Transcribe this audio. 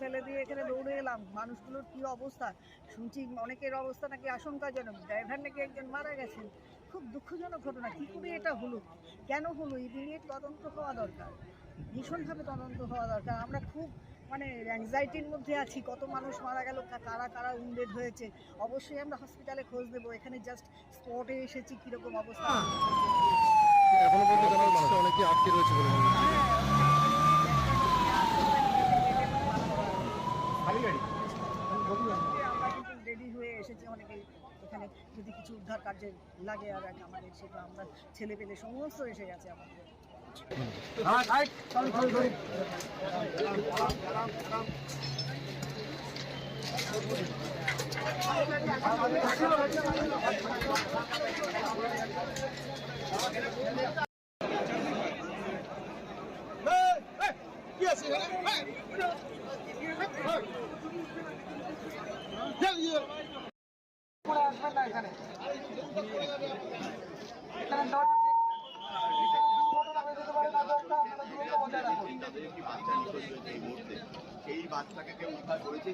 ফেলে দিয়ে এখানে দৌড়ে এলাম। মানুষগুলোর কি অবস্থা? শুনছি অনেকের অবস্থা নাকি আশঙ্কাজনক। ড্রাইভার নাকি একজন মারা গেছেন। খুব দুঃখজনক ঘটনা। কী করে এটা হলো? কেন হলো? ইমিডিয়েট তদন্ত হওয়া দরকার। ভীষণভাবে তদন্ত হওয়া দরকার। আমরা খুব মানে অ্যাংজাইটির মধ্যে আছি। কত মানুষ মারা গেল? কারা কারা উন্ডেড হয়েছে? অবশ্যই আমরা হসপিটালে খোঁজ দেবো এখানে জাস্ট স্পটে এসেছি কীরকম অবস্থা। এখনও পর্যন্ত অনেকে আটকে রয়েছে বলে মনে হচ্ছে। আমরা কিন্তু রেডি হয়ে এসেছি অনেকে এখানে যদি কিছু উদ্ধার কার্যে লাগে আর আমাদের সেটা আমরা ছেলে পেলে সমস্ত এসে গেছে আমাদের এই বাচ্চাকে কেউ উদ্ধার করেছে